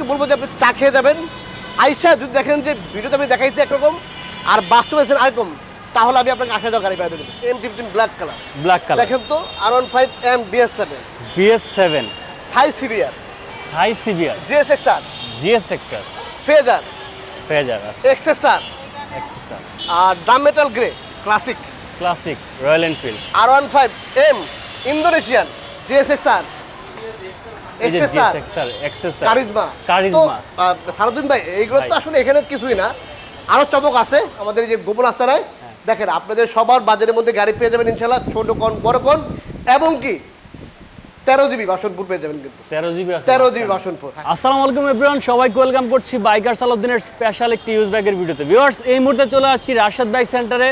একটু বলব যে আপনি চা খেয়ে যাবেন। আইসা যদি দেখেন যে ভিডিওতে আমি দেখাইছি একরকম আর বাস্তবে আছেন আরেকম তাহলে আমি আপনাকে আশা যাওয়া গাড়ি পাই দেবো M fifteen black colour black colour দেখেন তো R one five M BS seven BS seven থাই সিভিয়ার হাই severe GS X R GS X R Fazer Fazer এক্সেসার এক্সেসার আর drum metal grey classic classic Royal Enfield R one five M Indonesian GS XR এই charisma. Karizma. সারাদিন ভাই এইগুলো তো আসলে এখানে কিছুই না। আরও চমক আছে আমাদের যে গোপন আস্তানায় হ্যাঁ। দেখেন আপনাদের সবার বাজারের মধ্যে গাড়ি পেয়ে যাবেন ইনশাল্লাহ ছোট কোন বড় কোন এবং কি তেরো জিবি বাসনপুর পেয়ে যাবেন কিন্তু। তেরো জিবি তেরো জিবি বাসনপুর। আসসালামু আলাইকুম এভরিওয়ান সবাইকে ওয়েলকাম করছি বাইকার সালাউদ্দিনের স্পেশাল একটি ইউজ ব্যাগের ভিডিওতে। ভিউয়ার্স এই মুহূর্তে চলে আসছি রাশেদ বাইক সেন্টারে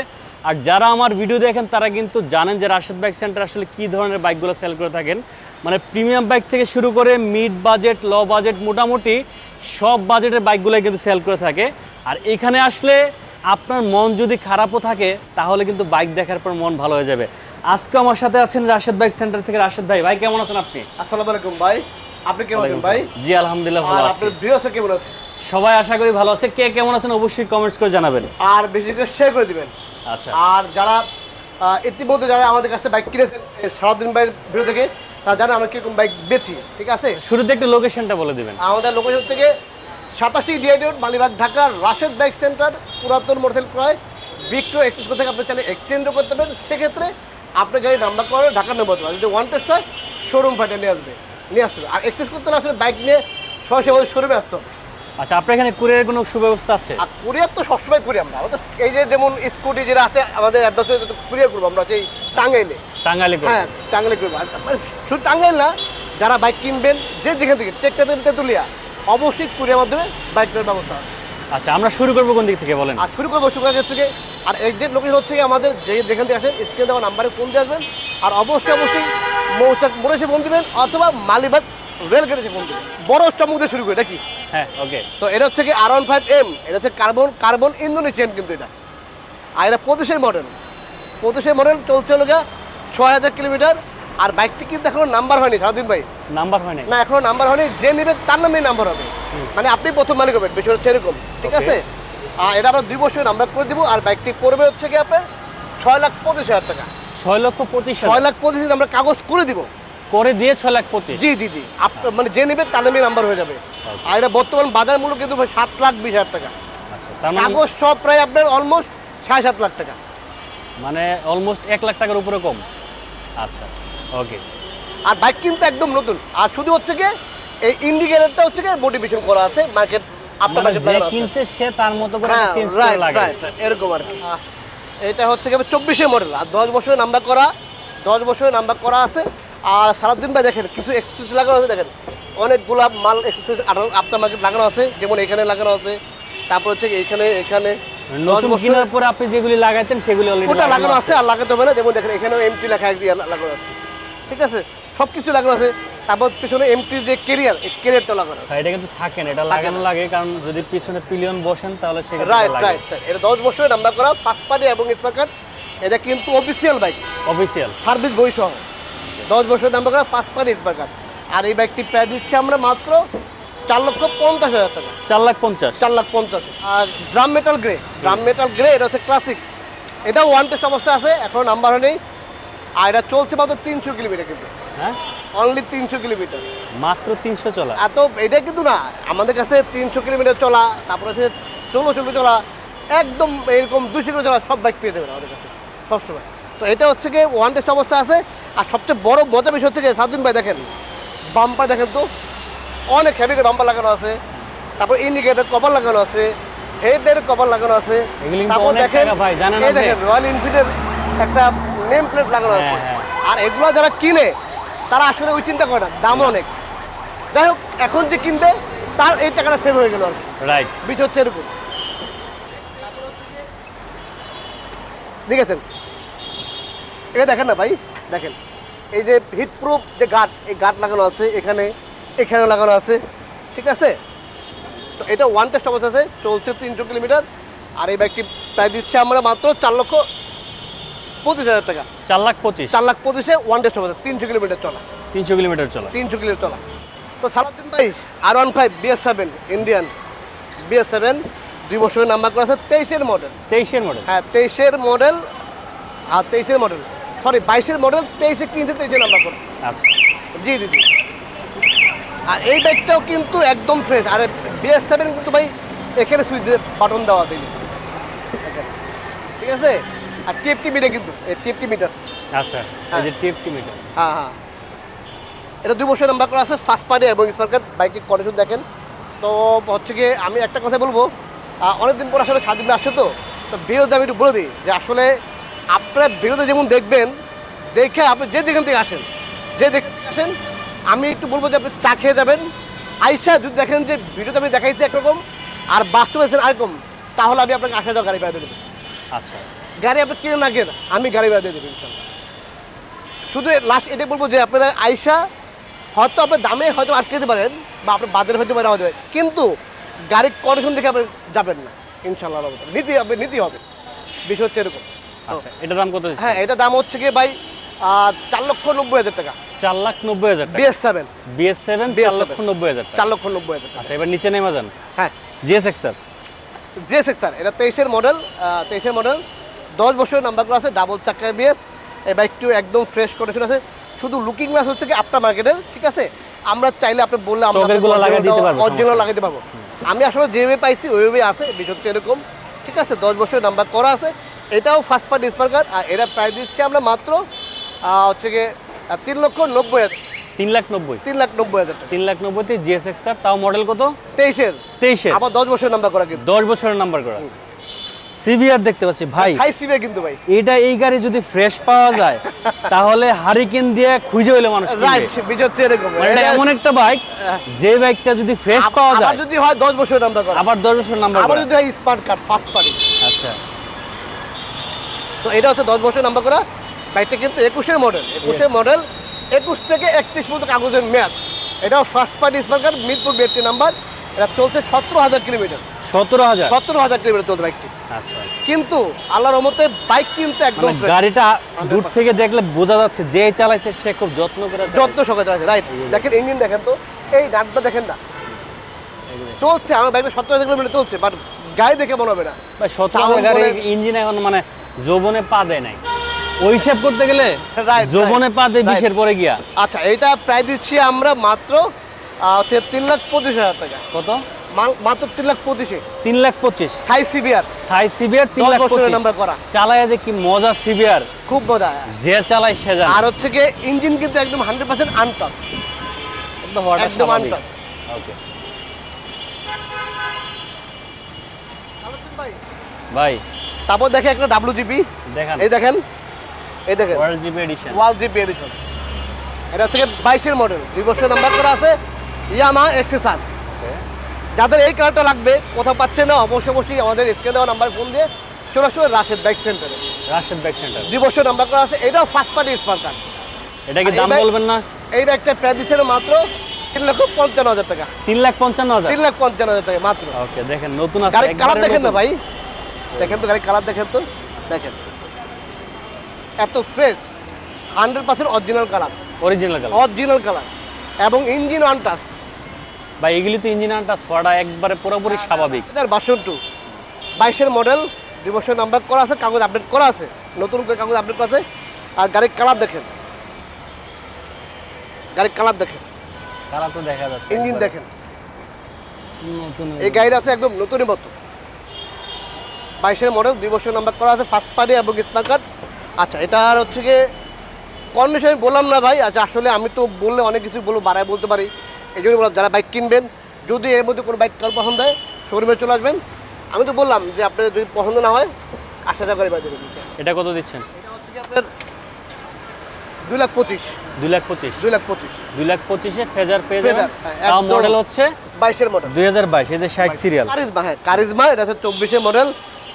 আর যারা আমার ভিডিও দেখেন তারা কিন্তু জানেন যে রাশেদ বাইক সেন্টার আসলে কী ধরনের বাইকগুলো সেল করে থাকেন। মানে প্রিমিয়াম বাইক থেকে শুরু করে মিড বাজেট ল বাজেট মোটামুটি সব বাজেটের বাইকগুলোই কিন্তু সেল করে থাকে। আর এখানে আসলে আপনার মন যদি খারাপও থাকে তাহলে কিন্তু বাইক দেখার পর মন ভালো হয়ে যাবে। আজকে আমার সাথে আছেন রাশেদ বাইক সেন্টার থেকে রাশেদ ভাই। ভাই কেমন আছেন আপনি? আসসালামু আলাইকুম ভাই। আপনি কেমন আছেন ভাই? জি আলহামদুলিল্লাহ ভালো আছি। আপনার ভিউয়ার্সরা কেমন আছে? সবাই আশা করি ভালো আছে। কে কেমন আছেন অবশ্যই কমেন্টস করে জানাবেন। আর বেশি করে শেয়ার করে দিবেন। আর যারা ইতিমধ্যে যারা আমাদের কাছে বাইক কিনেছেন সারাদিন ভাইয়ের ভিডিও থেকে তারা জানে আমরা কীরকম বাইক বেচি ঠিক আছে? শুরুতে একটু লোকেশনটা বলে দিবেন। আমাদের লোকেশন থেকে সাতাশি ডিআইডি রোড মালিবাগ ঢাকার রাশেদ বাইক সেন্টার পুরাতন মোটরসাইকেল ক্রয় বিক্রয় এক্সচেঞ্জ থেকে আপনি চাইলে এক্সচেঞ্জও করতে পারেন। সেক্ষেত্রে আপনার গাড়ি নাম্বার করে ঢাকার নম্বর যদি ওয়ান টেস্ট হয় শোরুম ফাটে নিয়ে আসবে নিয়ে আসতে হবে। আর এক্সচেঞ্জ করতে হলে আসলে বাইক নিয়ে সরাসরি আমাদের শোরুমে আসতে হবে। আচ্ছা আপনার এখানে কুরিয়ারের কোনো সুব্যবস্থা আছে? আর কুরিয়ার তো সবসময় করি আমরা। আমাদের এই যে যেমন স্কুটি যেটা আছে আমাদের অ্যাডভান্স কুরিয়ার করব আমরা সেই টাঙ্গাইলে। টাঙ্গাইলে হ্যাঁ টাঙ্গাইলে করব। মানে শুধু টাঙ্গাইল না যারা বাইক কিনবেন যে যেখান থেকে টেকটা তেঁতুলিয়া অবশ্যই কুরিয়ার মাধ্যমে বাইক কেনার ব্যবস্থা আছে। আচ্ছা আমরা শুরু করব কোন দিক থেকে বলেন? আর শুরু করব শুক্রাগের থেকে। আর এক্সাক্ট লোকেশন হচ্ছে আমাদের যে যেখান থেকে আসেন স্ক্রিনে দেওয়া নাম্বারে ফোন দিয়ে আসবেন। আর অবশ্যই অবশ্যই মৌচাক মোড়ে এসে ফোন দিবেন অথবা মালিবাগ রেল এসে ফোন বড় চমক দিয়ে শুরু করি নাকি? হ্যাঁ ওকে তো এটা হচ্ছে কি আর ওয়ান ফাইভ এম এটা হচ্ছে কার্বন কার্বন ইন্দোনেশিয়ান কিন্তু এটা। আর এটা পঁচিশের মডেল পঁচিশের মডেল চলছে হলো ছয় হাজার কিলোমিটার আর বাইকটি কিন্তু এখনও নাম্বার হয়নি সারাদিন ভাই। নাম্বার হয় নাই না এখনও নাম্বার হয়নি যে নেবে তার নামে নাম্বার হবে। মানে আপনি প্রথম মালিক হবেন বেশি হচ্ছে এরকম ঠিক আছে? আর এটা আমরা দুই বছর নাম্বার করে দিব আর বাইকটি পড়বে হচ্ছে কি আপনার ছয় লাখ পঁচিশ হাজার টাকা। ছয় লক্ষ পঁচিশ ছয় লাখ পঁচিশ আমরা কাগজ করে দিব। করে দিয়ে ছয় লাখ পঁচিশ। জি জি জি। মানে যে নেবে তার নামে নাম্বার হয়ে যাবে। আর এটা বর্তমান বাজার মূল্য কিন্তু সাত লাখ বিশ হাজার টাকা। আচ্ছা মানে কাগজ সব প্রায় আপনার অলমোস্ট সাড়ে সাত লাখ টাকা। মানে অলমোস্ট এক লাখ টাকার উপরে কম। আচ্ছা ওকে আর বাইক কিন্তু একদম নতুন। আর শুধু হচ্ছে কি এই ইন্ডিকেটরটা হচ্ছে কি মোটিভেশন করা আছে মার্কেট আপনার মানে যে কিনছে সে তার মতো করে হ্যাঁ চেঞ্জ করে লাগে এরকম আর কি। এটা হচ্ছে কি চব্বিশে মডেল আর দশ বছরের নাম্বার করা দশ বছরের নাম্বার করা আছে। আর সারাদিন ভাই দেখেন কিছু এক্সেসরিজ লাগানো আছে দেখেন। অনেকগুলা মাল এক্সেসরিজ আপনার মার্কেট লাগানো আছে যেমন এখানে লাগানো আছে। তারপর হচ্ছে এখানে এখানে দশ নতুন কেনার পরে আপনি যেগুলি লাগাইতেন সেগুলি অলরেডি ওটা লাগানো আছে। আর লাগাতে হবে না। যেমন দেখেন এখানেও এমটি লেখা একদিকে লাগানো আছে। ঠিক আছে? সব কিছু লাগানো আছে। তারপর পিছনে এমটির যে কেরিয়ার এই কেরিয়ারটা লাগানো আছে। এটা কিন্তু থাকে না এটা লাগানো লাগে কারণ যদি পিছনে পিলিয়ন বসেন তাহলে সেক্ষেত্রে রাইট রাইট এটা দশ বছরের নাম্বার করা ফার্স্ট পার্টি এবং স্পার কার্ড এটা কিন্তু অফিসিয়াল বাইক অফিসিয়াল সার্ভিস বই সহ। দশ বছর নাম্বার করা ফার্স্ট পার্টি স্পার কার্ড আর এই বাইকটি প্রায় দিচ্ছি আমরা মাত্র চার লক্ষ পঞ্চাশ হাজার টাকা। চার লাখ পঞ্চাশ। চার লাখ পঞ্চাশ। আর drum metal grey drum metal grey এটা হচ্ছে ক্লাসিক এটা ওয়ান টেস্ট অবস্থা আছে এখনও নাম্বার নেই আর এটা চলছে মাত্র তিনশো কিলোমিটার কিন্তু। হ্যাঁ? অনলি তিনশো কিলোমিটার। মাত্র তিনশো চলা। এত এটা কিন্তু না আমাদের কাছে তিনশো কিলোমিটার চলা তারপরে হচ্ছে ষোলো ষোলো চলা একদম এরকম দুশো কিলো চলা সব বাইক পেয়ে দেবেন আমাদের কাছে সবসময়। তো এটা হচ্ছে কি ওয়ান টেস্ট অবস্থা আছে। আর সবচেয়ে বড় মজা বিষয় হচ্ছে কি সাদিন ভাই দেখেন বাম্পার দেখেন তো অনেক হেভি বাম্পার লাগানো আছে। তারপর ইন্ডিকেটর কভার লাগানো আছে হেডের কভার লাগানো আছে। তারপর দেখেন ভাই, জানেন এই দেখেন রয়্যাল এনফিল্ডের একটা নেম প্লেট লাগানো আছে। হ্যাঁ, হ্যাঁ। আর এগুলো যারা কিনে তারা আসলে ওই চিন্তা করে না দামও অনেক। যাই হোক এখন যে কিনবে তার এই টাকাটা সেভ হয়ে গেল আর রাইট বিষয় হচ্ছে এরকম। দেখেছেন? এটা দেখেন না ভাই? দেখেন। এই যে হিট প্রুফ যে গার্ড এই গার্ড লাগানো আছে এখানে এখানে লাগানো আছে ঠিক আছে? তো এটা ওয়ান টেস্ট অবস্থা আছে চলছে তিনশো কিলোমিটার। আর এই বাইকটি প্রায় দিচ্ছে আমরা মাত্র চার লক্ষ পঁচিশ হাজার টাকা। চার লাখ পঁচিশ। চার লাখ পঁচিশে ওয়ান টেস্ট অবস্থা তিনশো কিলোমিটার চলা। তিনশো কিলোমিটার চলা। তিনশো কিলোমিটার চলা। তো সালাউদ্দিন ভাই আর one five BS seven Indian BS seven দুই বছরের নাম্বার করা আছে তেইশের মডেল তেইশের মডেল হ্যাঁ তেইশের মডেল আর তেইশের মডেল সরি বাইশের মডেল তেইশে কিনছে তেইশে নাম্বার করা। আচ্ছা। জি দিদি আর এই ব্যাগটাও কিন্তু একদম ফ্রেশ আর বিএস সেভেন কিন্তু ভাই এখানে সুইচ দিয়ে বাটন দেওয়া আছে। ঠিক আছে? আর টিএফটি মিটার কিন্তু এই টিএফটি মিটার আচ্ছা এই যে টিএফটি মিটার হ্যাঁ হ্যাঁ। এটা দুই বছর নাম্বার করা আছে ফার্স্ট পার্টি এবং স্পার্কার বাইকের কন্ডিশন দেখেন? তো হচ্ছে গিয়ে আমি একটা কথা বলব। অনেকদিন পর আসলে সাজিবলে আসছে তো। তো বিরোধী আমি একটু বলে দিই যে আসলে আপনারা বিরোধী যেমন দেখবেন দেখে আপনি যে যেখান থেকে আসেন যে যেখান থেকে আসেন আমি একটু বলব যে আপনি চা খেয়ে যাবেন। আইসা যদি দেখেন যে ভিডিওতে আমি দেখাইছি একরকম আর বাস্তবে আছেন আরেকম তাহলে আমি আপনাকে আসা যাওয়া গাড়ি ভাড়া দিয়ে দেবো। আচ্ছা। গাড়ি আপনি কিনে না কেন আমি গাড়ি ভাড়া দিয়ে দেবো ইনশাল্লাহ। শুধু লাস্ট এটাই বলব যে আপনারা আইসা হয়তো আপনার দামে হয়তো আটকে দিতে পারেন বা আপনার বাজারে হয়তো বেড়া হতে পারে কিন্তু গাড়ির কন্ডিশন দেখে আপনি যাবেন না ইনশাল্লাহ নীতি হবে নীতি হবে। বিষয় হচ্ছে এরকম। আচ্ছা দাম কত হ্যাঁ এটা দাম হচ্ছে কি ভাই চার লক্ষ নব্বই হাজার টাকা। চার লাখ নব্বই হাজার বিএস সেভেন বিএস সেভেন চার লক্ষ নব্বই হাজার চার লক্ষ নব্বই হাজার টাকা। আচ্ছা এবার নিচে নেমে যান। হ্যাঁ। জিএস এক্সার জে সেক্সার এটা তেইশের মডেল তেইশের মডেল দশ বছরের নাম্বার করা আছে ডাবল চাকা বিএস এই একদম ফ্রেশ কন্ডিশন আছে শুধু লুকিং গ্লাস হচ্ছে কি আপনার মার্কেটের ঠিক আছে? আমরা চাইলে আপনি বললে আমরা অরিজিনাল সমস্যা পারব। আমি আসলে যেভাবে পাইছি ওইভাবে আছে বিষয় এরকম। ঠিক আছে দশ বছরের নাম্বার করা আছে। এটাও ফার্স্ট পার্টি স্পার্কার আর এটা প্রাইস দিচ্ছি আমরা মাত্র হচ্ছে গিয়ে তিন লক্ষ নব্বই হাজার তিন লাখ নব্বই। তিন লাখ নব্বই হাজার তিন লাখ নব্বইতে জিএস এক্সার তাও মডেল কত? তেইশের। তেইশের। আবার দশ বছরের নাম্বার করা কিন্তু। দশ বছরের নাম্বার করা। সিভিআর দেখতে পাচ্ছি ভাই। হাই সিবে কিন্তু ভাই। এটা এই গাড়ি যদি ফ্রেশ পাওয়া যায় তাহলে হারিকেন দিয়ে খুঁজে হইলে মানুষ রাইট হচ্ছে এরকম। মানে এটা এমন একটা বাইক যে বাইকটা যদি ফ্রেশ পাওয়া আবার যায় যদি হয় দশ বছরের নাম্বার করা। আবার দশ বছর নাম্বার আবার যদি হয় স্মার্ট কার্ড ফার্স্ট পার্টি আচ্ছা। তো এটা হচ্ছে দশ বছর নাম্বার করা বাইকটা কিন্তু একুশের মডেল একুশের মডেল একুশ থেকে একত্রিশ পর্যন্ত কাগজের মেয়াদ। এটাও first party smart card Mirpur BAT number এটা চলছে সতেরো হাজার কিলোমিটার সতেরো হাজার? সতেরো হাজার কিলোমিটার চলছে বাইকটি। আচ্ছা। কিন্তু আল্লাহর রহমতে বাইক কিন্তু একদম মানে গাড়িটা দূর থেকে দেখলে বোঝা যাচ্ছে যে চালাইছে সে খুব যত্ন করে যত্ন সহকারে আছে রাইট দেখেন ইঞ্জিন দেখেন তো এই নাটটা দেখেন না। চলছে আমার বাইকটা সতেরো হাজার কিলোমিটার চলছে বাট গাড়ি দেখে মনে হবে না। সতেরো হাজার ইঞ্জিন এখন মানে যৌবনে পা দেয় নাই। ওই হিসাব করতে গেলে যৌবনে পা দেয় বিশের পরে গিয়া। আচ্ছা এটা প্রায় দিচ্ছি আমরা মাত্র তিন লাখ পঁচিশ হাজার টাকা। কত? মাত্র তিন লাখ পঁচিশে। তিন লাখ পঁচিশ। থাই সিবিআর থাই সিবিআর তিন লাখ পঁচিশ। নাম্বার করা। চালায় যে কি মজা সিবিআর খুব মজা যে চালায় সে জানে। আর হচ্ছে গিয়ে ইঞ্জিন কিন্তু একদম হান্ড্রেড পার্সেন্ট আনটাস একদম ওকে ভাই তারপর দেখে একটা ডাব্লু জিপি দেখান। এই দেখেন এই দেখেন। World GP edition world GP edition এটা হচ্ছে বাইশের মডেল দুই বছর নাম্বার করা আছে ইয়ামা এক্সেসার যাদের এই কালারটা লাগবে কোথাও পাচ্ছে না অবশ্যই অবশ্যই আমাদের স্ক্রিনে দেওয়া নাম্বার ফোন দিয়ে চলে আসবে রাশেদ বাইক সেন্টারে রাশেদ ব্যাক সেন্টার দুই বছর নাম্বার করা আছে এটাও ফার্স্ট পার্টি স্পার্কার এটা কি দাম বলবেন না? এই প্রায় দিচ্ছে মাত্র তিন লক্ষ পঞ্চান্ন হাজার টাকা। তিন লাখ পঞ্চান্ন হাজার? তিন লাখ পঞ্চান্ন হাজার টাকা মাত্র। ওকে দেখেন নতুন আছে কালার দেখেন না ভাই। দেখেন তো গাড়ির কালার দেখেন তো? দেখেন। এত fresh hundred percent original colour original colour original colour এবং ইঞ্জিন ওয়ান টাচ বা এগুলি তো ইঞ্জিন আনটা ছড়া একবারে পুরোপুরি স্বাভাবিক। হাজার বাষট্টি টু বাইশের মডেল দুই বছর নাম্বার করা আছে কাগজ আপডেট করা আছে। নতুন করে কাগজ আপডেট করা আছে। আর গাড়ির কালার দেখেন। গাড়ির কালার দেখেন। কালার তো দেখা যাচ্ছে। ইঞ্জিন দেখেন। নতুন। এই গাড়িটা আছে একদম নতুনের মতো। বাইশের মডেল দুই বছর নাম্বার করা আছে ফার্স্ট পার্টি এবং স্মার্ট কার্ড আচ্ছা এটা আর হচ্ছে গিয়ে কন্ডিশন আমি বললাম না ভাই আচ্ছা আসলে আমি তো বললে অনেক কিছু বলব বাড়ায় বলতে পারি। এই জন্য বললাম যারা বাইক কিনবেন যদি এর মধ্যে কোনো বাইক কার পছন্দ হয় শোরুমে চলে আসবেন। আমি তো বললাম যে আপনার যদি পছন্দ না হয় আশা টাকা করে এটা কত দিচ্ছেন? আপনার দুই লাখ পঁচিশ। দুই লাখ পঁচিশ। দুই লাখ পঁচিশ। দুই লাখ পঁচিশে ফেজার পেয়ে যাবেন। হ্যাঁ। মডেল হচ্ছে বাইশের মডেল দুই হাজার বাইশ এই যে ষাট সিরিয়াল কারিজমা হ্যাঁ কারিজমা এটা হচ্ছে চব্বিশের মডেল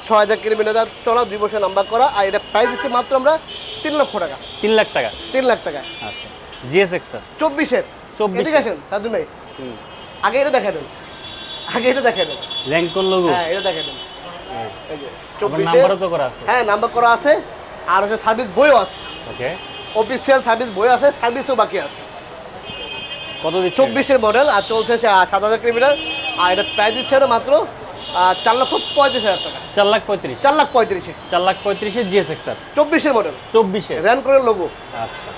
ছয় হাজার কিলোমিটার চলা দুই বছর নাম্বার করা। আর এটা প্রাইস দিচ্ছে মাত্র আমরা তিন লক্ষ টাকা। তিন লাখ টাকা? তিন লাখ টাকা আচ্ছা। জিএস এক্স স্যার চব্বিশের। 24 এদিকে আসেন সাধু ভাই। আগে এটা দেখা দেন। আগে এটা দেখা দেন। ল্যাংকন লোগো হ্যাঁ এটা দেখা দেন। এই যে আবার চব্বিশের। নাম্বারও তো করা আছে। হ্যাঁ নাম্বার করা আছে। আর হচ্ছে সার্ভিস বইও আছে। ওকে অফিসিয়াল সার্ভিস বই আছে সার্ভিসও বাকি আছে। কত দিচ্ছে? চব্বিশের মডেল আর চলছে সাত হাজার কিলোমিটার। আর এটা প্রাইস দিচ্ছে মাত্র চার লক্ষ পঁয়ত্রিশ হাজার টাকা। চার লাখ পঁয়ত্রিশ। চার লাখ পঁয়ত্রিশে। চার লাখ পঁয়ত্রিশে জিএসএক্স আর। চব্বিশের মডেল চব্বিশে। র্যান করে লোগো আচ্ছা।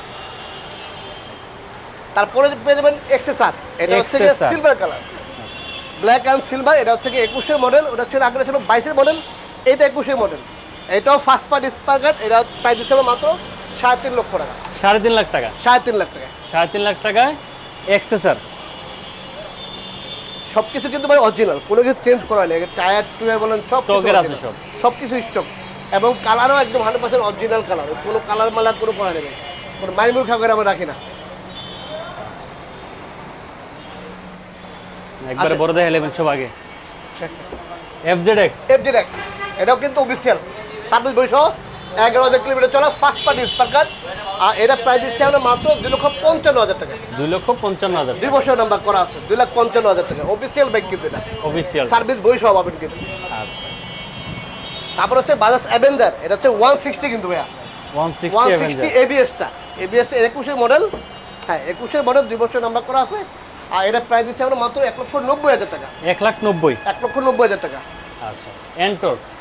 তারপরে পেয়ে যাবেন এক্সেসার এটা হচ্ছে silver colour black and silver এটা হচ্ছে কি একুশের মডেল ওটা ছিল আগে ছিল বাইশের মডেল এটা একুশের মডেল এটাও ফার্স্ট পার্ট এটা প্রাইস দিচ্ছে মাত্র সাড়ে তিন লক্ষ টাকা। সাড়ে তিন লাখ টাকা। সাড়ে তিন লাখ টাকা। সাড়ে তিন লাখ টাকায় এক্সেসার সব কিছু কিন্তু ভাই অরিজিনাল কোনো কিছু চেঞ্জ করা নেই টায়ার টুয়ার বলেন সব আছে সব। কিছু স্টক এবং কালারও একদম হান্ড্রেড পার্সেন্ট অরিজিনাল কালার কোনো কালার মালার কোনো করা নেই কোনো মাইমুর খাবার আমরা রাখি না। একবারে আচ্ছা। বড় দেখে নেবেন সব আগে F Z X FZ X এটাও কিন্তু অফিসিয়াল সার্ভিস বৈশ এগারো হাজার কিলোমিটার চলা ফার্স্ট পার্টি স্পার কার্ড আর এটা প্রাইস দিচ্ছে আমরা মাত্র দুই লক্ষ পঞ্চান্ন হাজার টাকা। দুই লক্ষ পঞ্চান্ন হাজার দুই বছর নাম্বার করা আছে দুই লাখ পঞ্চান্ন হাজার টাকা। অফিসিয়াল বাইক কিন্তু এটা। অফিসিয়াল সার্ভিস বৈশ পাবেন কিন্তু। আচ্ছা। তারপর হচ্ছে বাজাজ অ্যাভেঞ্জার এটা হচ্ছে ওয়ান সিক্সটি কিন্তু ভাইয়া। ওয়ান সিক্সটি এবিএসটা এবিএসটা একুশের মডেল হ্যাঁ একুশের মডেল দুই বছর নাম্বার করা আছে। আর এটা প্রাইস দিচ্ছে আমরা মাত্র এক লক্ষ নব্বই হাজার টাকা। এক লাখ নব্বই। এক লক্ষ নব্বই হাজার টাকা। আচ্ছা।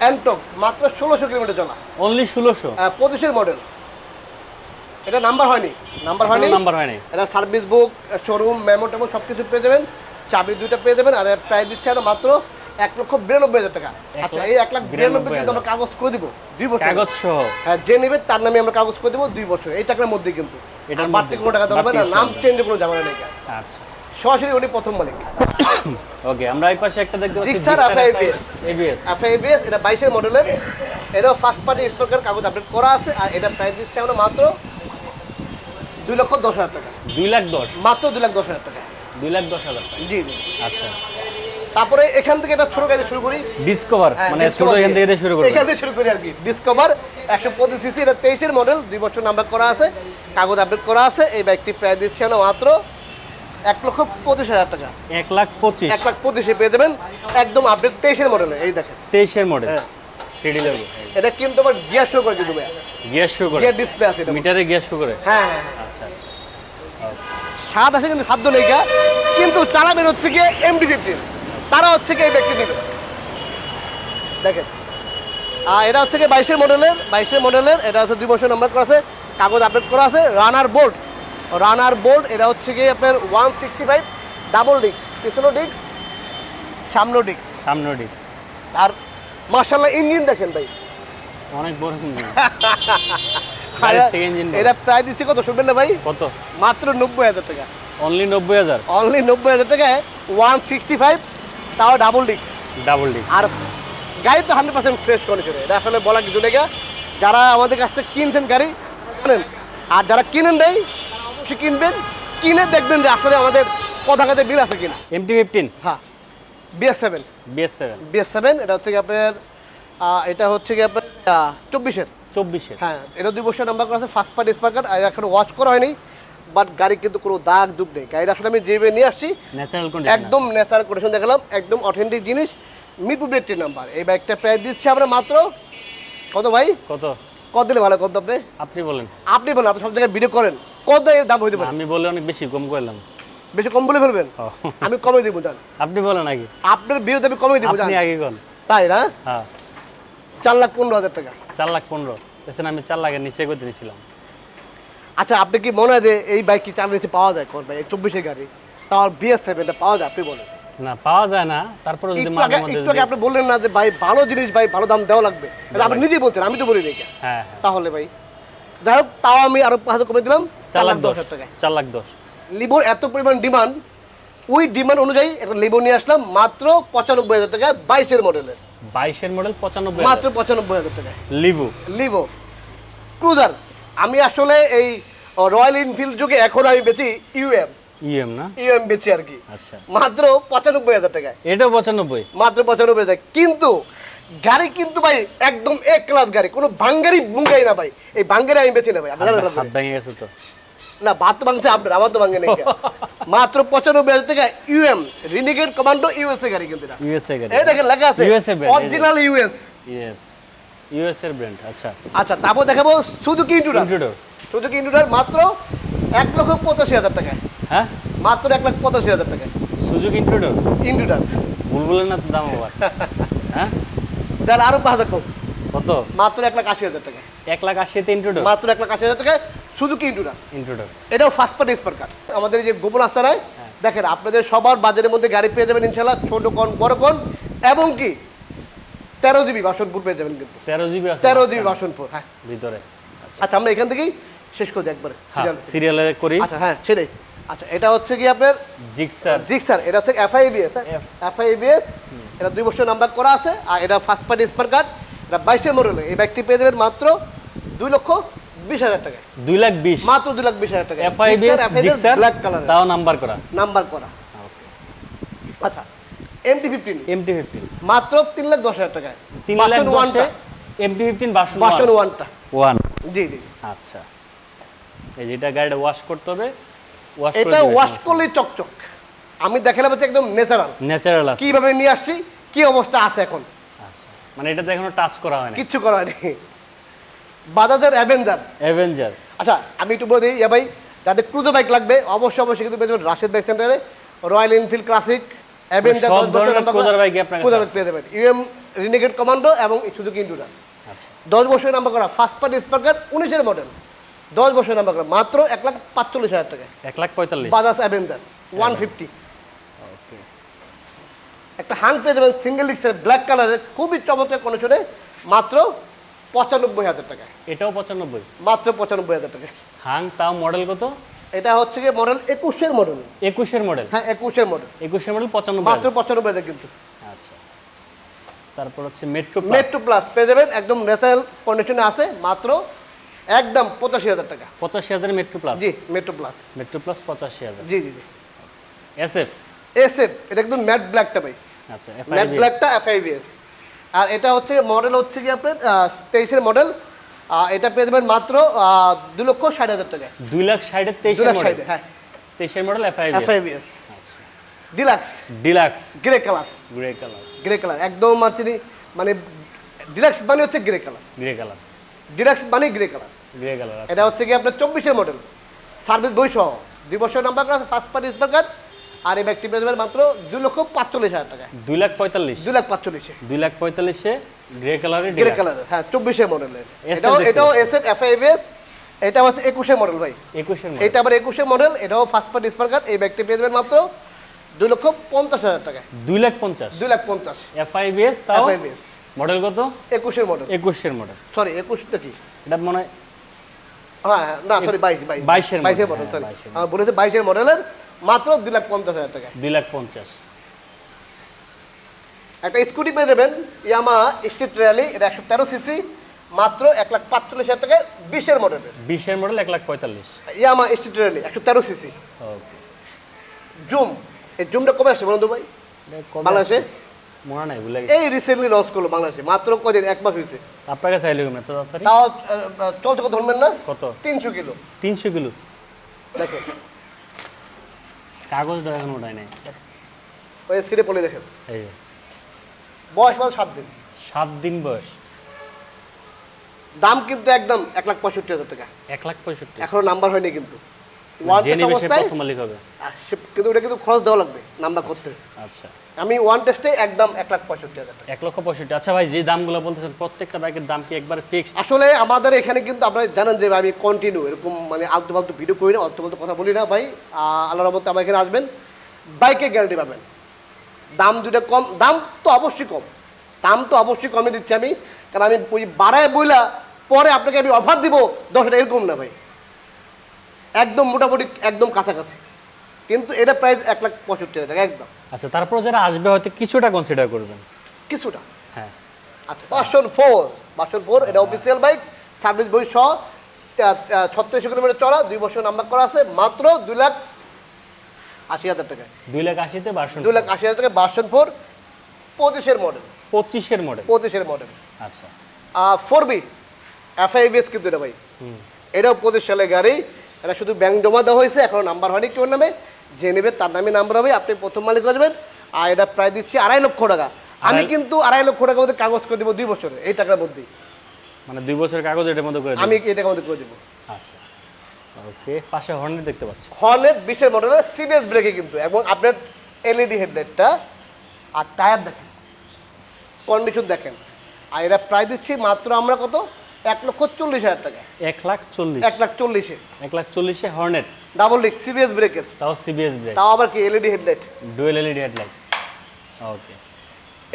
অ্যান্টক মাত্র ষোলোশো কিলোমিটার চলা। অনলি ষোলোশো? আহ, পঁচিশের মডেল এটা নাম্বার হয়নি। নাম্বার হয়নি? নাম্বার হয় নাই এটা সার্ভিস বুক শোরুম মেমো টেমো সব কিছু পেয়ে যাবেন। চাবি দুইটা পেয়ে যাবেন আর প্রাইস দিচ্ছে আমরা মাত্র এক লক্ষ বিরানব্বই হাজার টাকা। আচ্ছা এই এক লাখ বিরানব্বই কিন্তু আমরা কাগজ করে দিব দুই বছর। কাগজ সহ। হ্যাঁ যে নেবে তার নামে আমরা কাগজ করে দেবো দুই বছর। এই টাকার মধ্যে কিন্তু। আর বাড়তি কোনো টাকা দেওয়া না নাম চেঞ্জ কোনো ঝামেলা নেই। আচ্ছা। সরাসরি উনি প্রথম মালিক। ওকে আমরা এই পাশে একটা দেখতে পাচ্ছি Gixxer FIBS এবিএস এফআইবিএস। এটা বাইশের মডেলের এটা ফার্স্ট পার্টি স্পেকার কাগজ আপডেট করা আছে আর এটা প্রাইস দিচ্ছে আমরা মাত্র দুই লক্ষ দশ হাজার টাকা। দুই লাখ দশ? মাত্র দুই লাখ দশ হাজার টাকা। দুই লাখ দশ হাজার টাকা? জি জি। আচ্ছা। তারপরে এখান থেকে একটা ছোট গাড়ি শুরু করি। ডিসকভার হ্যাঁ, মানে ছোট এখান থেকে শুরু করবেন। এখান থেকে শুরু করি আর কি। ডিসকভার একশো পঁচিশ সিসি এটা তেইশের মডেল দুই বছর নাম্বার করা আছে কাগজ আপডেট করা আছে এই বাইকটি প্রায় দিচ্ছে আমরা মাত্র এক লক্ষ পঁচিশ হাজার টাকা। এক লাখ পঁচিশ? এক লাখ পঁচিশে পেয়ে যাবেন একদম আপডেট তেইশের মডেলে এই দেখেন। তেইশের মডেল হ্যাঁ। এটা কিন্তু আবার গিয়ার শো করে কিন্তু গিয়ার শো করে। গিয়ার ডিসপ্লে আছে মিটারে গিয়ার শো করে? হ্যাঁ হ্যাঁ হ্যাঁ। স্বাদ আছে কিন্তু খাদ্য নেই কিন্তু তারা বের হচ্ছে গিয়ে এমডি ফিফটিন তারা হচ্ছে গিয়ে এই ব্যক্তি নেবে। দেখেন। আর এটা হচ্ছে গিয়ে বাইশের মডেলের বাইশের মডেলের এটা হচ্ছে দুই বছর নাম্বার করা আছে কাগজ আপডেট করা আছে রানার বোল্ট রানার বোল্ট এটা হচ্ছে গিয়ে আপনার one sixty five double disc পিছনো disc সামনো ডিস্ক সামনে ডিস্ক আর মার্শাল্লাহ ইঞ্জিন দেখেন ভাই। অনেক বড় ইঞ্জিন এটা প্রায় দিচ্ছে কত শুনবেন না ভাই? কত? মাত্র নব্বই হাজার টাকা। অনলি নব্বই হাজার? অনলি নব্বই হাজার টাকায় ওয়ান সিক্সটি ফাইভ তাও ডাবল ডিস্ক ডাবল ডিস্ক আর গাড়ি তো হান্ড্রেড পার্সেন্ট ফ্রেশ কন্ডিশনে এটা আসলে বলা কিছু নেই যারা আমাদের কাছ থেকে কিনছেন গাড়ি জানেন? আর যারা কিনেন নেই অবশ্যই কিনবেন। কিনে দেখবেন যে আসলে আমাদের কথা কাছে বিল আছে কিনা। এমটি ফিফটিন হ্যাঁ। BS seven BS seven BS seven এটা হচ্ছে কি আপনার এটা হচ্ছে কি আপনার চব্বিশের। চব্বিশের। হ্যাঁ এটা দুই বছর নাম্বার করা আছে ফার্স্ট পার্টি স্পার্কার আর এখন ওয়াচ করা হয়নি বাট গাড়ি কিন্তু কোনো দাগ দুগ নেই। গাড়িটা আসলে আমি যেভাবে নিয়ে আসছি ন্যাচারাল একদম ন্যাচারাল কন্ডিশন দেখালাম একদম অথেন্টিক জিনিস মিরপুর ব্রেডটির নাম্বার এই বাইকটা প্রায় দিচ্ছে আমরা মাত্র কত ভাই? কত? কত দিলে ভালো কত আপনি? আপনি বলেন। আপনি বলেন আপনি সব জায়গায় ভিডিও করেন কত এর দাম হইতে পারে? আমি বলে অনেক বেশি কম করলাম। বেশি কম বলে ফেলবেন? আমি কমে দিব জান আপনি বলেন আগে। আপনার বিয়েতে আমি কমে দিব জান আপনি আগে কোন। তাই না? হ্যাঁ। চার লাখ পনেরো হাজার টাকা। চার লাখ পনেরো। দেখেন আমি চার লাখের নিচে করতে নিয়েছিলাম। আচ্ছা আপনি কি মনে হয় যে এই বাইক কি চার নিচে পাওয়া যায়? কোন ভাই এই চব্বিশের গাড়ি। তার বিএস সেভেনটা পাওয়া যায় আপনি বলেন। না পাওয়া যায় না। তারপরে যদি মাঝে মধ্যে একটু আপনি বললেন না যে ভাই ভালো জিনিস ভাই ভালো দাম দেওয়া লাগবে। আপনি নিজেই বলছেন আমি তো বলি নাই হ্যাঁ হ্যাঁ। তাহলে ভাই যাই হোক তাও আমি আরও পাঁচ হাজার কমে দিলাম। চার লাখ দশ হাজার টাকায়। চার লাখ দশ। লিবোর এত পরিমাণ ডিমান্ড ওই ডিমান্ড অনুযায়ী একটা লিবো নিয়ে আসলাম মাত্র পঁচানব্বই হাজার টাকা বাইশের মডেলের বাইশের মডেল পঁচানব্বই মাত্র পঁচানব্বই হাজার টাকায়। লিবু লিভো। ক্রুজার আমি আসলে এই রয়্যাল এনফিল্ড যুগে এখন আমি বেচি ইউএম। ইএম না? ইউএম বেচি আর কি। আচ্ছা। মাত্র পঁচানব্বই হাজার টাকায়। এটাও পঁচানব্বই? মাত্র পঁচানব্বই হাজার কিন্তু গাড়ি কিন্তু ভাই একদম এক ক্লাস গাড়ি। কোনো ভাঙ্গারি বুঙ্গাই না ভাই। এই ভাঙ্গারি আমি বেছি না ভাই। ভেঙে গেছে তো। না ভাত ভাঙছে আপনার আমার তো ভাঙে নেই মাত্র পঁচানব্বই হাজার টাকা ইউএম রিনিগেট কমান্ডো ইউএসএ গাড়ি কিন্তু ইউএসএ গাড়ি। এই দেখেন লেখা আছে এই যে। অরিজিনাল ইউএস ইয়েস ইউএস এর ব্র্যান্ড আচ্ছা। আচ্ছা তারপর দেখাবো Suzuki Intruder Intruder Suzuki Intruder মাত্র এক লক্ষ পঁচাশি হাজার টাকায়। হ্যাঁ? মাত্র এক লাখ পঁচাশি হাজার টাকা সুযোগ ইন্ট্রোডার ইন্ডিটার বুলবুলের না দাম আবার। হ্যাঁ? দেন আরও পাঁচ হাজার কম। কত? মাত্র এক লাখ আশি হাজার টাকা এক লাখ আশিতে ইন্ট্রোডার মাত্র এক লাখ আশি হাজার টাকা সুজুকি ইন্টুডার ইন্ট্রোডার এটাও ফার্স্ট পার্টি স্পার কার্ড আমাদের যে গোপন আস্তানায় দেখেন আপনাদের সবার বাজারের মধ্যে গাড়ি পেয়ে যাবেন ইনশাল্লাহ ছোট কোন বড় কোন এবং কি তেরো জিবি বাসনপুর পেয়ে যাবেন কিন্তু। তেরো জিবি তেরো জিবি বাসনপুর হ্যাঁ। ভিতরে। আচ্ছা আমরা এখান থেকেই শেষ করে একবারে হ্যাঁ সিরিয়ালে করি। আচ্ছা হ্যাঁ সেটাই। আচ্ছা এটা হচ্ছে কি আপনার? জিক্সার জিক স্যার এটা হচ্ছে এফআইবিএস এফআইবিএস এটা দুই বছর নাম্বার করা আছে আর এটা ফার্স্ট পার্টি স্পার কার্ড এটা বাইশের মডেল এই বাইকটি পেয়ে যাবেন মাত্র দুই লক্ষ বিশ হাজার টাকায়। দুই লাখ বিশ। মাত্র দুই লাখ বিশ হাজার টাকা ব্ল্যাক কালার তাও নাম্বার করা। নাম্বার করা। আচ্ছা এমটি ফিফটিন এমটি ফিফটিন মাত্র তিন লাখ দশ হাজার টাকায়। তিন লাখ ওয়ানটা। এমটি ফিফটিন বাসন বাসন ওয়ানটা। ওয়ান। জি জি আচ্ছা। এই যেটা গাড়িটা ওয়াশ করতে হবে এটা ওয়াশ করলেই চকচক। আমি দেখালাম হচ্ছে একদম ন্যাচারাল ন্যাচারাল কীভাবে নিয়ে আসছি কি অবস্থা আছে এখন? মানে এটাতে এখনও টাচ করা হয় না কিচ্ছু করা হয়নি। বাজাজের অ্যাভেঞ্জার অ্যাভেঞ্জার আচ্ছা আমি একটু বলে দিই ইয়া ভাই যাদের ক্রুজো বাইক লাগবে অবশ্যই অবশ্যই কিন্তু পেয়ে যাবেন রাশেদ বাইক সেন্টারে রয়্যাল এনফিল্ড ক্লাসিক অ্যাভেঞ্জার সব ধরনের cruiser bike-ই আপনার ক্রুজার বাইক পেয়ে যাবেন। ইউএম রিনেগেট কমান্ডো এবং সুজুকি ইন্টুরা আচ্ছা। দশ বছরের নাম্বার করা ফার্স্ট পার্টি স্পার্কার উনিশের মডেল দশ বছরের নাম্বার করা মাত্র এক লাখ পাঁচচল্লিশ হাজার টাকা। এক লাখ পঁয়তাল্লিশ। বাজাজ অ্যাভেঞ্জার ওয়ান ফিফটি একটা হাং পেয়ে যাবেন সিঙ্গেল ডিক্সের ব্ল্যাক কালারের খুবই চমৎকার কন্ডিশনে মাত্র পঁচানব্বই হাজার টাকা এটাও পঁচানব্বই? মাত্র পঁচানব্বই হাজার টাকা হাং তাও মডেল কত? এটা হচ্ছে গিয়ে মডেল একুশের মডেল একুশের মডেল হ্যাঁ একুশের মডেল একুশের মডেল পঁচানব্বই মাত্র পঁচানব্বই হাজার কিন্তু। আচ্ছা। তারপর হচ্ছে মেট্রো মেট্রো প্লাস পেয়ে যাবেন একদম ন্যাচারাল কন্ডিশনে আছে মাত্র একদম পঁচাশি হাজার টাকা। পঁচাশি হাজার মেট্রো প্লাস জি মেট্রো প্লাস মেট্রো প্লাস পঁচাশি হাজার। জি জি জি। এস এফ এস এফ এটা একদম ম্যাট ব্ল্যাকটা ভাই। আচ্ছা ম্যাট ব্ল্যাকটা এফআইবিএস আর এটা হচ্ছে মডেল হচ্ছে কি আপনার তেইশের মডেল এটা পেয়ে যাবেন মাত্র দু লক্ষ ষাট হাজার টাকা দুই লাখ ষাট হ্যাঁ। তেইশের model FI এফআইবিএস deluxe deluxe grey colour grey colour grey colour একদম চিনি মানে ডিলাক্স মানে হচ্ছে grey colour grey colour deluxe মানে গ্রে কালার গ্রে কালার এটা হচ্ছে কি আপনার চব্বিশের মডেল সার্ভিস বই সহ। দুই বছর নাম্বার করা ফার্স্ট পার্টি স্পার কার্ড আর এই ব্যাগটি পেয়ে যাবেন মাত্র দুই লক্ষ পাঁচচল্লিশ হাজার টাকা দুই লাখ পঁয়তাল্লিশ। দুই লাখ পাঁচচল্লিশে। দুই লাখ পঁয়তাল্লিশে গ্রে কালারের গ্রে কালার হ্যাঁ চব্বিশে মডেলের এটাও এটাও এস এফ এটা হচ্ছে একুশের মডেল ভাই। মডেল এটা আবার একুশের মডেল এটাও ফার্স্ট পার্টি স্পার কার্ড এই ব্যাগটি পেয়ে যাবেন মাত্র দুই লক্ষ পঞ্চাশ হাজার টাকা দুই লাখ পঞ্চাশ। দুই লাখ পঞ্চাশ। এফআইবিএস তাও এফআইবিএস মডেল কত? একুশের মডেল একুশের মডেল সরি একুশটা কি? এটা মনে হয় হ্যাঁ হ্যাঁ, না সরি বাইশ বাইশ। বাইশের বাইশের মডেল সরি বলেছে বাইশের মডেলের মাত্র দুই লাখ পঞ্চাশ হাজার টাকা। দুই লাখ পঞ্চাশ। একটা স্কুটি পেয়ে যাবেন ইয়ামা স্ট্রিট র্যালি এটা একশো তেরো সিসি মাত্র এক লাখ পাঁচচল্লিশ হাজার টাকায় বিশের মডেলের। বিশের মডেল এক লাখ পঁয়তাল্লিশ। ইয়ামা স্ট্রিট র্যালি একশো তেরো সিসি। ওকে। জুম এই জুমটা কবে আসছে বলুন তো ভাই। বাংলাদেশে? মনে নাই ভুলে এই রিসেন্টলি লঞ্চ করল বাংলাদেশে মাত্র কদিন এক মাস হয়েছে। আপনার কাছে আইলে তো তাও চলছে কত ধরবেন না? কত? তিনশো কিলো। তিনশো কিলো। দেখেন কাগজটা এখন ওটাই নাই। ওই সিরে পলে দেখেন। এই যে, বয়স মাত্র সাত দিন। সাত দিন বয়স। দাম কিন্তু একদম এক লাখ পঁয়ষট্টি হাজার টাকা। এক লাখ পঁয়ষট্টি। এখনও নাম্বার হয়নি কিন্তু। প্রথম মালিক হবে। কিন্তু ওটা কিন্তু খরচ দেওয়া লাগবে নাম্বার করতে। আচ্ছা। আমি ওয়ান টেস্টে একদম এক লাখ পঁয়ষট্টি হাজার এক লক্ষ পঁয়ষট্টি। আচ্ছা ভাই যে দামগুলো বলতেছেন প্রত্যেকটা বাইকের দাম কি একবার ফিক্সড আসলে আমাদের এখানে কিন্তু আপনারা জানেন যে আমি কন্টিনিউ এরকম মানে আলতু ফালতু ভিডিও করি না কথা বলি না ভাই। আহ, আল্লাহর মতো আমার এখানে আসবেন বাইকে গ্যারান্টি পাবেন। দাম দুটা কম দাম তো অবশ্যই কম। দাম তো অবশ্যই কমে দিচ্ছি আমি কারণ আমি ওই বাড়ায় বইলা পরে আপনাকে আমি অফার দিব দশ এরকম না ভাই। একদম মোটামুটি একদম কাছাকাছি। কিন্তু এটা প্রাইস এক লাখ পঁয়ষট্টি হাজার টাকা একদম। আচ্ছা তারপর যারা আসবে হয়তো কিছুটা কনসিডার করবেন। কিছুটা। হ্যাঁ। আচ্ছা বাসন ফোর বাসন ফোর এটা অফিসিয়াল বাইক সার্ভিস বই সহ ছত্রিশশো কিলোমিটার চলা দুই বছর নাম্বার করা আছে মাত্র দুই লাখ আশি হাজার টাকা দুই লাখ আশিতে বাসন দুই লাখ আশি হাজার টাকা বাসন ফোর পঁচিশের মডেল পঁচিশের মডেল পঁচিশের মডেল আচ্ছা। ফোর বি এফআইবিএস কিন্তু এটা ভাই। এটাও পঁচিশ সালের গাড়ি এটা শুধু ব্যাংক জমা দেওয়া হয়েছে এখন নাম্বার হয়নি কেউ নামে? যে নেবে তার নামে নাম্বার হবে আপনি প্রথম মালিক আসবেন আর এটা প্রায় দিচ্ছি আড়াই লক্ষ টাকা। আমি কিন্তু আড়াই লক্ষ টাকার মধ্যে কাগজ করে দেবো দুই বছরে এই টাকার মধ্যে। মানে দুই বছরের কাগজ এটার মধ্যে করে আমি। এই টাকার মধ্যে করে দেবো। আচ্ছা। ওকে পাশে হর্নেট দেখতে পাচ্ছি। হর্নেট বিশের মডেলের সিবিএস ব্রেকে কিন্তু এবং আপনার এলইডি হেডলাইটটা আর টায়ার দেখেন কন্ডিশন দেখেন। আর এটা প্রায় দিচ্ছি মাত্র আমরা কত? এক লক্ষ চল্লিশ হাজার টাকা। এক লাখ চল্লিশ। এক লাখ চল্লিশে এক লাখ চল্লিশে হর্নেট। ডাবল ডিস্ক সিবিএস ব্রেকের তাও সিবিএস ব্রেক তাও আবার কি LED headlight dual LED headlight okay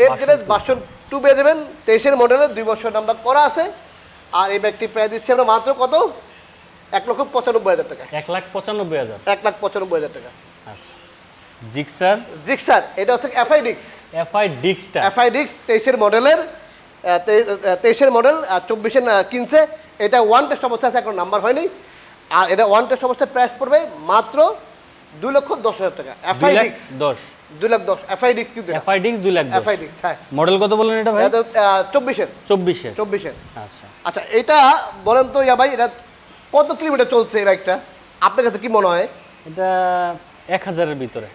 এর যেটা বাসন টু পেয়ে যাবেন তেইশের মডেলের দুই বছর নাম্বার করা আছে। আর এই ব্যাগটি প্রায় দিচ্ছি আমরা মাত্র কত? এক লক্ষ পঁচানব্বই হাজার টাকা। এক লাখ পঁচানব্বই হাজার। এক লাখ পঁচানব্বই হাজার টাকা। আচ্ছা। জিক্সার জিক্সার এটা হচ্ছে এফআই ডিক্স এফআই ডিক্সটা এফআই ডিক্স তেইশের মডেলের তেইশের মডেল আর চব্বিশের কিনছে। এটা ওয়ান টেস্ট অবস্থা আছে এখন নাম্বার হয়নি। আর এটা ওয়ান টেস্ট অবস্থায় প্রাইস পড়বে মাত্র দুই লক্ষ দশ হাজার টাকা। এফআই ডিক্স দশ। দুই লাখ দশ। এফআই ডিক্স কিন্তু এফআই ডিক্স দুই লাখ এফআই ডিক্স হ্যাঁ। মডেল কত বললেন এটা ভাই? চব্বিশের। চব্বিশের। চব্বিশের। আচ্ছা। আচ্ছা এটা বলেন তো ইয়া ভাই এটা কত কিলোমিটার চলছে এই বাইকটা আপনার কাছে কি মনে হয়? এটা এক হাজারের ভিতরে।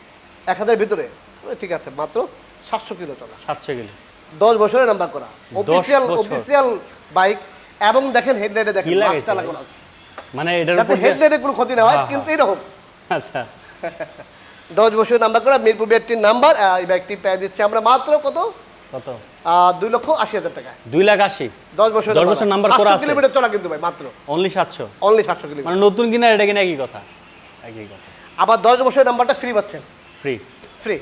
এক হাজার ভিতরে? ঠিক আছে মাত্র সাতশো কিলো চলা। সাতশো কিলো। দশ বছরের নাম্বার করা। অফিসিয়াল অফিসিয়াল বাইক এবং দেখেন হেডলাইটে দেখেন কি লাগাইছে? মাস্কটা ভাই? লাগানো আছে। মানে এটার উপর হেডলাইটে কোনো ক্ষতি না হয় কিন্তু এরকম। আচ্ছা। দশ বছরের নাম্বার করা মিরপুর বিআরটির নাম্বার এই বাইকটি প্রায় দিচ্ছে আমরা মাত্র কত? কত? দুই লক্ষ আশি হাজার টাকা। দুই লাখ আশি। দশ বছর দশ বছর নাম্বার করা আছে। কিলোমিটার চলা কিন্তু ভাই মাত্র। অনলি সাতশো। অনলি সাতশো কিলোমিটার। মানে নতুন কিনা এটা কিনা একই কথা। একই কথা। আবার দশ বছরের নাম্বারটা ফ্রি পাচ্ছেন। ফ্রি ফ্রি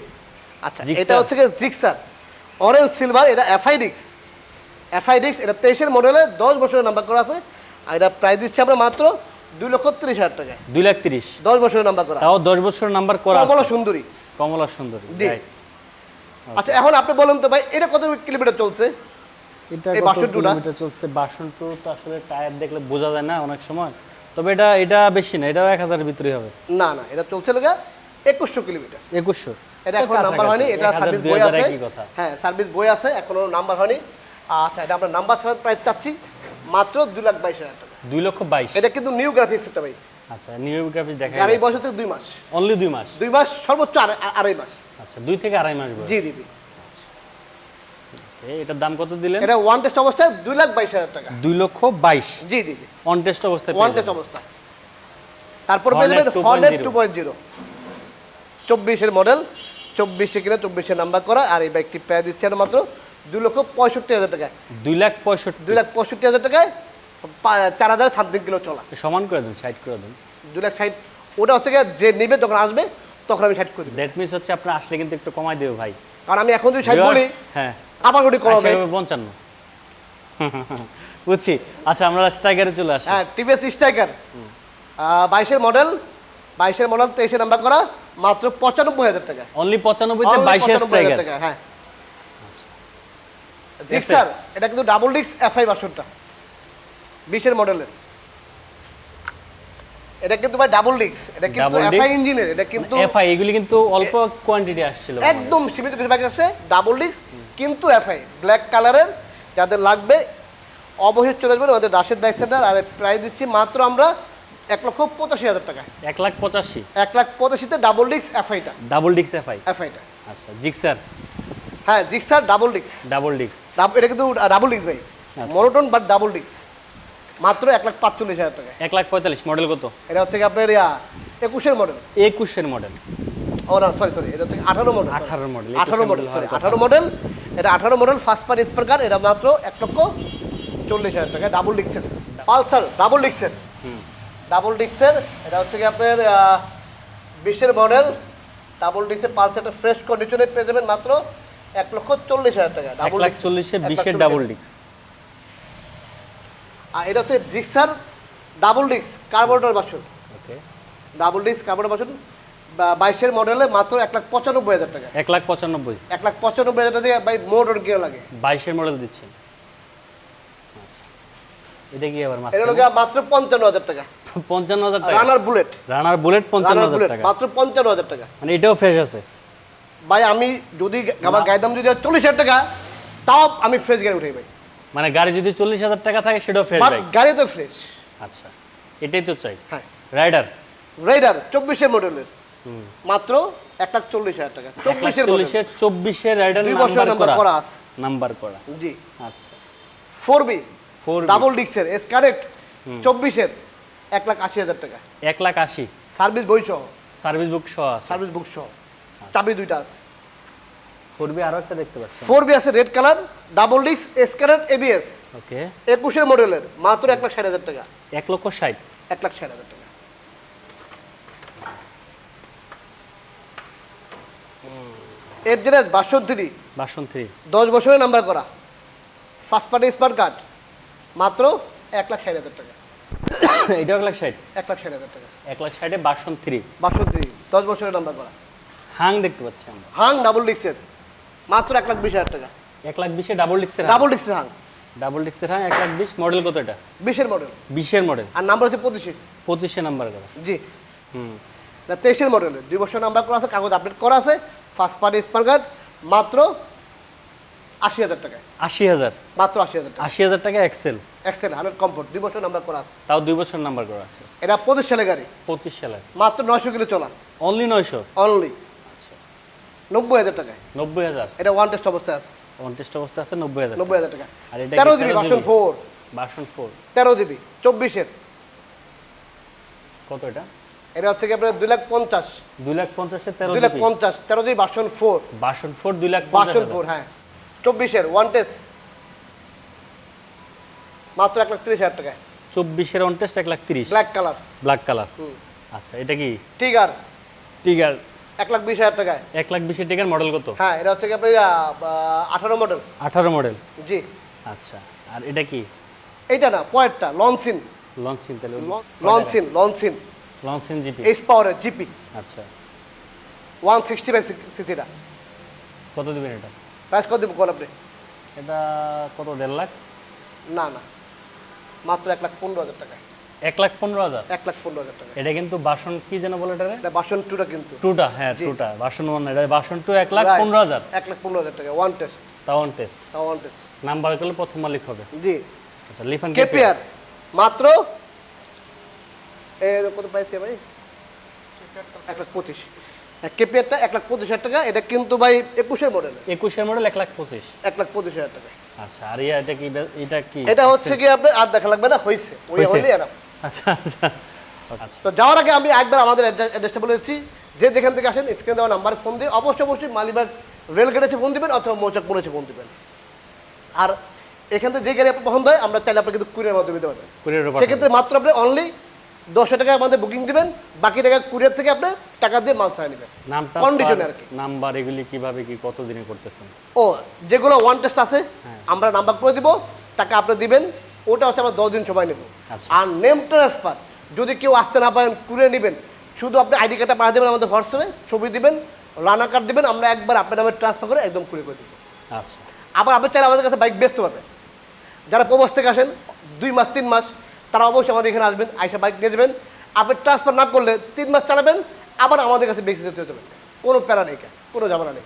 আচ্ছা? এটা হচ্ছে জিক্সার অরেঞ্জ সিলভার এটা এফআইডিক্স এফআইডিক্স এটা তেইশের মডেলে দশ বছরের নাম্বার করা আছে। আর এটা প্রাইস দিচ্ছি আমরা মাত্র দুই লক্ষ তিরিশ হাজার টাকায়। দুই লাখ তিরিশ। দশ বছরের নাম্বার করা। তাও দশ বছর নাম্বার করা কমলা সুন্দরী। কমলা সুন্দরী জি। আচ্ছা এখন আপনি বলুন তো ভাই এটা কত কিলোমিটার চলছে? এটা এই কত বাসন টুটা? কিলোমিটার চলছে? বাসন তো আসলে টায়ার দেখলে বোঝা যায় না অনেক সময়। তবে এটা এটা বেশি না এটাও এক হাজারের ভিতরে হবে। না না এটা চলছে লোক একুশশো কিলোমিটার। একুশশো। এটা এখন নাম্বার হয়নি এটা সার্ভিস বই আছে। হ্যাঁ সার্ভিস বই আছে এখনও নাম্বার হয়নি। আচ্ছা এটা আমরা নাম্বার ছাড়া প্রাইস চাচ্ছি মাত্র দুই লাখ বাইশ হাজার টাকা। দুই লক্ষ বাইশ। এটা কিন্তু নিউ গ্রাফিক্স ভাই আচ্ছা নিউ গ্রাফিক্স দেখা গাড়ি বয়স হচ্ছে দুই মাস। অনলি দুই মাস? দুই মাস সর্বোচ্চ আড়াই- মাস। আচ্ছা দুই থেকে আড়াই মাস জি জি জি। এটার দাম কত দিলেন? এটা ওয়ান টেস্ট অবস্থায় দুই লাখ বাইশ হাজার টাকা। দুই লক্ষ বাইশ? জি জি জি। অন টেস্ট অবস্থায় ওয়ান টেস্ট। অবস্থায় তারপর পেয়ে যাবেন 2.0 হর্নেট টু পয়েন্ট জিরো চব্বিশের মডেল চব্বিশে কিনে চব্বিশে নাম্বার করা আর এই বাইকটি প্রায় দিচ্ছে মাত্র দুই লক্ষ পঁয়ষট্টি হাজার টাকায়। দুই লাখ পঁয়ষট্টি। দুই লাখ পঁয়ষট্টি হাজার টাকায় চার হাজার সামথিং কিলো চলা। সমান করে দেন সাইড করে দেন। দুই লাখ ষাট ওটা হচ্ছে যে নেবে যখন আসবে তখন আমি সাইড করে দেবো। দ্যাট মিনস হচ্ছে আপনার আসলে কিন্তু একটু কমাই দেবে ভাই। কারণ আমি এখন যদি ষাট বলি হ্যাঁ। আবার ওটি কমাবে পঞ্চান্ন। বুঝছি। আচ্ছা আমরা স্ট্রাইকারে চলে আসি। হ্যাঁ টিভিএস স্ট্রাইকার বাইশের মডেল বাইশের মডেল তেইশে নাম্বার করা। মাত্র পঁচানব্বই হাজার টাকা। অনলি পঁচানব্বইতে 95,000 স্ট্রাইকার টাকা, হ্যাঁ। জিক্সার এটা কিন্তু ডাবল ডিক্স এফআই বাসনটা বিশের মডেলের এটা কিন্তু ভাই ডাবল ডিক্স এটা কিন্তু এফআই ইঞ্জিনের এটা কিন্তু এফআই এগুলি কিন্তু অল্প কোয়ান্টিটি আসছিল একদম সীমিত বাইক আছে ডাবল ডিস্ক কিন্তু এফআই ব্ল্যাক কালারের যাদের লাগবে অবশ্যই চলে আসবেন আমাদের রাশেদ বাইক সেন্টার আর প্রাইস দিচ্ছি মাত্র আমরা এক লক্ষ পঁচাশি হাজার টাকা। এক লাখ পঁচাশি। এক লাখ পঁচাশিতে ডাবল ডিস্ক এফআইটা ডাবল ডিক্স এফআই এফআইটা আচ্ছা জিক্সার হ্যাঁ জিক্সার ডাবল ডিস্ক ডাবল ডিক্স এটা কিন্তু ডাবল ডিস্ক ভাই। মনোটন বাট ডাবল ডিস্ক মাত্র এক লাখ পাঁচচল্লিশ হাজার টাকা। এক লাখ পঁয়তাল্লিশ মডেল কত? এটা হচ্ছে কি আপনার একুশের মডেল একুশের মডেল ও না সরি সরি এটা হচ্ছে আঠারো মডেল 18 model, আঠারো মডেল সরি আঠারো মডেল এটা আঠারো মডেল ফার্স্ট পার স্পার্কার এটা মাত্র এক লক্ষ চল্লিশ হাজার টাকা ডাবল ডিক্সের পালসার ডাবল ডিক্সের ডাবল ডিক্সের এটা হচ্ছে কি আপনার বিশের মডেল। ডাবল ডিক্সের পালসারটা ফ্রেশ কন্ডিশনে পেয়ে যাবেন মাত্র এক লক্ষ চল্লিশ হাজার টাকা। ডাবল লাখ চল্লিশে বিশের ডাবল ডিক্স আর এটা হচ্ছে জিক্সার ডাবল ডিক্স কার্বোরেটর বাসন। ওকে ডাবল ডিস্ক কাপড় বাসন বাইশের মডেলে মাত্র এক লাখ পঁচানব্বই হাজার টাকা। এক লাখ পঁচানব্বই। এক লাখ পঁচানব্বই হাজার টাকা দিয়ে ভাই মোটর গিয়ে লাগে। বাইশের মডেল দিচ্ছেন। আচ্ছা। এটা কি আবার মাত্র পঞ্চান্ন হাজার টাকা। পঞ্চান্ন হাজার টাকা। রানার বুলেট রানার বুলেট পঞ্চান্ন হাজার টাকা। মাত্র পঞ্চান্ন হাজার টাকা। মানে এটাও ফ্রেশ আছে। ভাই আমি যদি আমার গায়ের দাম যদি চল্লিশ হাজার টাকা তাও আমি ফ্রেশ গাড়ি উঠাই ভাই। মানে গাড়ি যদি চল্লিশ হাজার টাকা থাকে সেটাও ফ্রেশ বাইক গাড়ি তো ফ্রেশ আচ্ছা এটাই তো চাই। হ্যাঁ। রাইডার রেডার চব্বিশের মডেলের মাত্র এক লাখ চল্লিশ হাজার টাকা। চব্বিশের চল্লিশের চব্বিশের রাইডার নাম্বার করা। আছে। নাম্বার করা। জি। আচ্ছা। ফোর বি ফোর ডাবল ডিক্সের এস কারেক্ট চব্বিশের। এক লাখ আশি হাজার টাকা। এক লাখ আশি। সার্ভিস বই সহ। সার্ভিস বুক সহ সার্ভিস বুক সহ। চাবি দুইটা আছে। ফোর বি আরও একটা দেখতে পাচ্ছি ফোর বি আছে রেড কালার ডাবল ডিস্ক এসকারেট এবিএস ওকে। একুশের মডেলের মাত্র এক লাখ ষাট হাজার টাকা। এক লক্ষ ষাট। এক লাখ ষাট হাজার টাকা। এফজেডএস বাসন্তী বাসন থ্রি দশ বছরের নাম্বার করা। ফার্স্ট পার্টি স্মার্ট কার্ড মাত্র এক লাখ ষাট হাজার টাকা। এটাও এক লাখ ষাট। এক লাখ ষাট হাজার টাকা। এক লাখ ষাটে বাসন থ্রি বাসন্তী দশ বছরের নাম্বার করা। হাং দেখতে পাচ্ছি আমরা। হাং ডাবল ডিস্কের মাত্র এক লাখ বিশ হাজার টাকা। এক লাখ বিশে ডাবল ডিক্সের ডাবল ডিস্কের হাং। ডাবল ডিক্সের হাং এক লাখ বিশ। মডেল কত এটা? বিশের মডেল বিশের মডেল আর নাম্বার হচ্ছে পঁচিশে। পঁচিশে নাম্বার করা। জি। হুম। না তেইশের মডেলের দুই বছর নাম্বার করা আছে কাগজ আপডেট করা আছে। ফার্স্ট পার্টি স্মার্ট মাত্র আশি হাজার টাকায়। আশি হাজার? মাত্র আশি হাজার টাকা। আশি হাজার টাকা এক্সেল এক্সেল হান্ড্রেড কমফোর্ট দুই বছর নাম্বার করা আছে। তাও দুই বছর নাম্বার করা আছে। এটা পঁচিশ সালে গাড়ি। পঁচিশ সালে মাত্র নয়শো কিলো চলা। অনলি নয়শো? অনলি আচ্ছা। নব্বই হাজার টাকায়। নব্বই হাজার? এটা ওয়ান টেস্ট অবস্থায় আছে। অনটেস্ট অবস্থা আছে নব্বই হাজার নব্বই হাজার টাকা। আর এটা তেরো জিবি ভার্সন ফোর বাসন ফোর তেরো জিবি চব্বিশের। কত এটা? এটা হচ্ছে কি আপনার দুই লাখ পঞ্চাশ। দুই লাখ পঞ্চাশের তেরো দুই লাখ পঞ্চাশ তেরো জিবি ভার্সন ফোর বাসন ফোর দুই লাখ ভার্সন ফোর হ্যাঁ। চব্বিশের ওয়ান টেস্ট মাত্র এক লাখ তিরিশ হাজার টাকায়। চব্বিশের অনটেস্ট এক লাখ তিরিশ। ব্ল্যাক কালার ব্ল্যাক কালার হুম। আচ্ছা এটা কি? টিগার টিগার এক লাখ বিশ হাজার টাকায়। এক লাখ বিশের টিগার মডেল কত? হ্যাঁ এটা হচ্ছে কি আপনার আঠারো মডেল আঠারো মডেল জি। আচ্ছা আর এটা কি? এইটা না পয়েরটা লনসিন লঞ্চিন তাহলে Loncin Loncin Loncin GP H পাওয়ারের জিপি আচ্ছা। ওয়ান সিক্সটি ফাইভ সিসিটা কত দিবেন এটা? প্রাইস কত দেবো কোন আপনি? এটা কত দেড় লাখ? না না। মাত্র এক লাখ পনেরো হাজার টাকায় এক লাখ পনেরো হাজার? এক লাখ পনেরো হাজার টাকা। এটা কিন্তু বাসন কি যেন বলে এটা এটা বাসন টুটা কিন্তু। টুটা হ্যাঁ টুটা বাসন ওয়ান এটা বাসন টু এক লাখ পনেরো হাজার। এক লাখ পনেরো হাজার টাকা ওয়ান টেস্ট তাও on test one test number করলে প্রথম মালিক হবে। জি। আচ্ছা লিফান কেপিআর মাত্র? এ কত প্রাইস ভাই? এক লাখ পঁচিশ। কেপিআরটা এক লাখ পঁচিশ হাজার টাকা এটা কিন্তু ভাই একুশের মডেল একুশের মডেল এক লাখ পঁচিশ। এক লাখ পঁচিশ হাজার টাকা। আচ্ছা আর এটা কি এটা কি? এটা হচ্ছে কি আপনি আর দেখা লাগবে না হয়েছে ওই আচ্ছা আচ্ছা। আচ্ছা। তো যাওয়ার আগে আমি একবার আমাদের অ্যাড্রেসটা বলে দিচ্ছি। যে যেখান থেকে আসেন স্ক্রিনে দেওয়া নাম্বারে ফোন দিয়ে অবশ্যই অবশ্যই মালিবাগ রেল গেটেছে ফোন দিবেন অথবা মৌচাক পড়েছে ফোন দিবেন। আর এখান থেকে যে গাড়ি আপনার পছন্দ হয় আমরা চাইলে আপনার কিন্তু কুরিয়ার মাধ্যমে কুরিয়ার ব্যাপার সেক্ষেত্রে মাত্র আপনি অনলি দশশো টাকা আমাদের বুকিং দিবেন বাকি টাকা কুরিয়ার থেকে আপনি টাকা দিয়ে মাল ছাড়া নেবেন নামটা Condition আর কি। নাম্বার এগুলি কীভাবে কি কত দিনে করতেছেন ও যেগুলো ওয়ান টেস্ট আছে হ্যাঁ। আমরা নাম্বার করে দিব টাকা আপনি দিবেন ওটা হচ্ছে আমরা দশ দিন সময় নেব আচ্ছা। আর নেম ট্রান্সফার যদি কেউ আসতে না পারেন কুড়িয়ে নেবেন শুধু আপনি আইডি কার্ডটা পাঠিয়ে দেবেন আমাদের হোয়াটসঅ্যাপে ছবি দিবেন রানা কার্ড দিবেন আমরা একবার আপনার নামে ট্রান্সফার করে একদম কুড়িয়ে করে দেবো আচ্ছা আবার আপনি চাইলে আমাদের কাছে বাইক বেচতে পারবেন যারা প্রবাস থেকে আসেন দুই মাস তিন মাস তারা অবশ্যই আমাদের এখানে আসবেন, আইসা বাইক নিয়ে যাবেন। আপনি ট্রান্সফার না করলে তিন মাস চালাবেন, আবার আমাদের কাছে বেশি যেতে চলবেন কোনো প্যারা নেই কোনো ঝামেলা নেই।